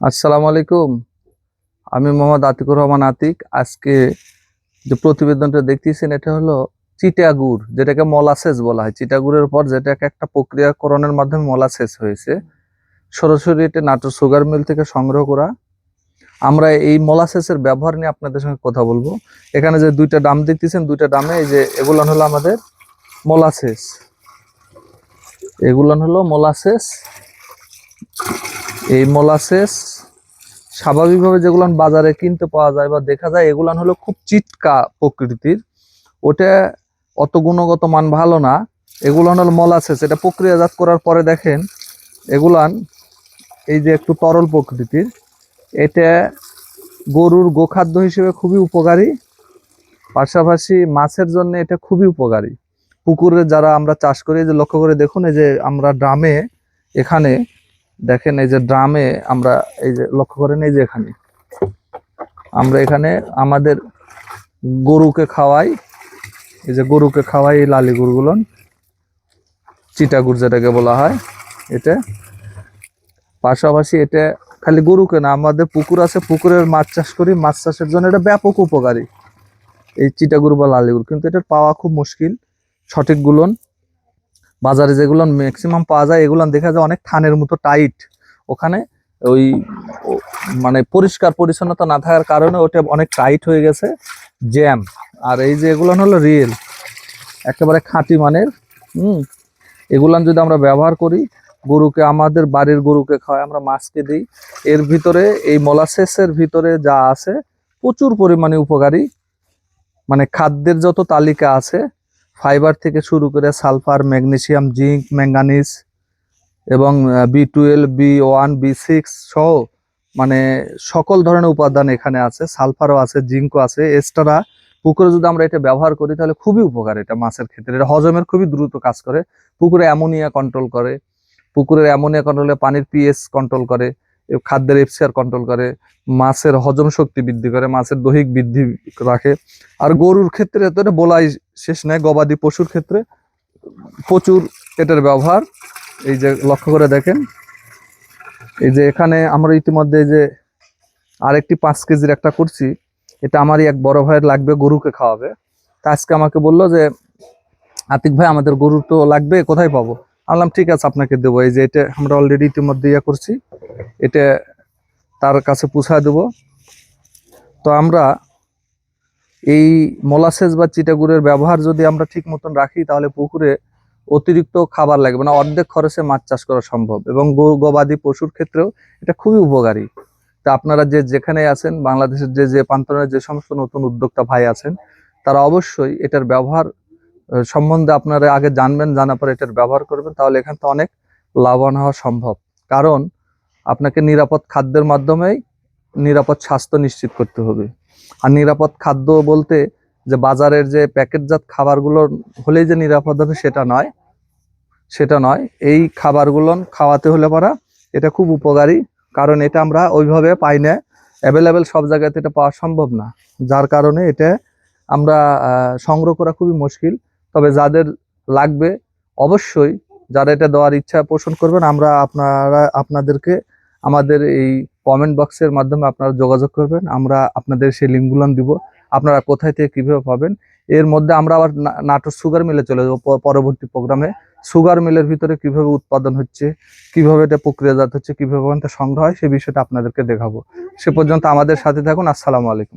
আসসালামু আলাইকুম আমি মোহাম্মদ আতিকুর রহমান আতিক। আজকে যে প্রতিবেদনটা দেখতেছেন, এটা হলো চিটাগুড়, যেটাকে মলাসেস বলা হয়। চিটাগুড়ের পর যেটাকে একটা প্রক্রিয়াকরণের মাধ্যমে মলাসেস হয়েছে। সরাসরি এটা নাটোর সুগার মিল থেকে সংগ্রহ করা। আমরা এই মলাসেসের ব্যবহার নিয়ে আপনাদের সঙ্গে কথা বলব। এখানে যে দুইটা ডাম দেখতেছেন, দুইটা ডামে এই যে এগুলো হলো আমাদের মলাসেস। এগুলো হলো মলাসেস। এই মোলাসেস স্বাভাবিকভাবে যেগুলো বাজারে কিনতে পাওয়া যায় বা দেখা যায় এগুলান হলো খুব চিটকা প্রকৃতির। ওটা অত গুণগত মান ভালো না। এগুলান হলো মোলাসেস এটা প্রক্রিয়াজাত করার পরে দেখেন এগুলান এই যে একটু তরল প্রকৃতির, এটা গরুর গোখাদ্য হিসেবে খুবই উপকারী। পাশাপাশি মাছের জন্য এটা খুবই উপকারী। পুকুরে যারা আমরা চাষ করি যে লক্ষ্য করে দেখুন, এই যে আমরা ড্রামে এখানে দেখেন এই যে ড্রামে আমরা এই যে লক্ষ্য করেন এই যে এখানে। আমরা এখানে আমাদের গরুকে খাওয়াই, এই যে গরুকে খাওয়াই এই লালি গুড়গুলো চিটাগুড় যেটাকে বলা হয়, এটা। পাশাপাশি এটা খালি গরুকে না, আমাদের পুকুর আছে, পুকুরের মাছ চাষ করি, মাছ চাষের জন্য এটা ব্যাপক উপকারী। এই চিটাগুড় বা লালিগুড় কিন্তু এটা পাওয়া খুব মুশকিল। সঠিক গুলন বাজারে যেগুলো ম্যাক্সিমাম পাওয়া যায় এগুলো দেখা যায় অনেক থানের মতো টাইট ওখানে ওই মানে পরিষ্কার পরিচ্ছন্নতা না থাকার কারণে ওটা অনেক টাইট হয়ে গেছে। জ্যাম আর এই যে এগুলো হলো রিয়েল একেবারে খাঁটি মানের, হুম। এগুলান যদি আমরা ব্যবহার করি, গরুকে, আমাদের বাড়ির গরুকে খাওয়াই আমরা মাছকে দিই। এর ভিতরে, এই মলাসেসের ভিতরে যা আছে, প্রচুর পরিমাণে উপকারী। মানে খাদ্যের যত তালিকা আছে ফাইবার থেকে শুরু করে সালফার, ম্যাগনেসিয়াম, জিঙ্ক, ম্যাঙ্গানিজ এবং B twelve B one B six সহ মানে সকল ধরনের উপাদান এখানে আছে। সালফারও আছে, জিঙ্কও আছে। এক্সট্রা পুকুরে যদি আমরা এটা ব্যবহার করি, তাহলে খুবই উপকার এটা মাছের ক্ষেত্রে। এটা হজমের খুবই দ্রুত কাজ করে। পুকুরে অ্যামোনিয়া কন্ট্রোল করে। পুকুরের অ্যামোনিয়া কন্ট্রোলে পানির পিএস কন্ট্রোল করে। খাদ্যের এফসিআর কন্ট্রোল করে। মাছের হজম শক্তি বৃদ্ধি করে। মাছের দৈহিক বৃদ্ধি রাখে। আর গরুর ক্ষেত্রে তো এটা বলাই শেষ নয় গবাদি পশুর ক্ষেত্রে প্রচুর এটার ব্যবহার। এই যে লক্ষ্য করে দেখেন, এই যে এখানে আমরা ইতিমধ্যে যে আরেকটি পাঁচ কেজির একটা করছি এটা আমারই এক বড় ভাইয়ের লাগবে, গরুকে খাওয়াবে। তা আজকে আমাকে বলল যে, আতিক ভাই, আমাদের গরু তো লাগবে, কোথায় পাবো? আমি বললাম, ঠিক আছে, আপনাকে দেবো। এই যে এটা আমরা অলরেডি ইতিমধ্যে ইয়ে করছি, এটা তার কাছে পুষায় দেবো। তো আমরা এই মোলাসেস বা চিটাগুড়ের ব্যবহার যদি আমরা ঠিক মতন রাখি, তাহলে পুকুরে অতিরিক্ত খাবার লাগবে না। অর্ধেক খরচে মাছ চাষ করা সম্ভব এবং গবাদি পশুর ক্ষেত্রেও এটা খুবই উপকারী। তা আপনারা যে যেখানে আছেন, বাংলাদেশের যে যে প্রান্তরের যে সমস্ত নতুন উদ্যোক্তা ভাই আছেন, তারা অবশ্যই এটার ব্যবহার সম্বন্ধে আপনারা আগে জানবেন, জানার পর এটার ব্যবহার করবেন, তাহলে এখান থেকে অনেক লাভবান হওয়া সম্ভব। কারণ আপনাকে নিরাপদ খাদ্যের মাধ্যমেই নিরাপদ স্বাস্থ্য নিশ্চিত করতে হবে। আর নিরাপদ খাদ্য বলতে যে বাজারের যে প্যাকেটজাত খাবারগুলো হলেই যে নিরাপদ হবে সেটা নয় সেটা নয়। এই খাবারগুলো খাওয়াতে হলে পারা এটা খুব উপকারী, কারণ এটা আমরা ওইভাবে পাই না। অ্যাভেলেবেল সব জায়গাতে এটা পাওয়া সম্ভব না। যার কারণে এটা আমরা সংগ্রহ করা খুবই মুশকিল। তবে যাদের লাগবে অবশ্যই, যারা এটা দেওয়ার ইচ্ছা পোষণ করবেন, আমরা আপনারা, আপনাদেরকে আমাদের এই কমেন্ট বক্সের মাধ্যমে আপনারা যোগাযোগ করবেন। আমরা আপনাদের সেই লিঙ্কগুলো দিব। আপনারা কোথায় থেকে কীভাবে পাবেন? এর মধ্যে আমরা আবার নাটোর সুগার মিলে চলে যাব পরবর্তী প্রোগ্রামে সুগার মিলের ভিতরে কীভাবে উৎপাদন হচ্ছে, কীভাবে এটা প্রক্রিয়াজাত হচ্ছে, কীভাবে সংগ্রহ হয় সেই বিষয়টা আপনাদেরকে দেখাবো। সে পর্যন্ত আমাদের সাথে থাকুন। আসসালামু আলাইকুম।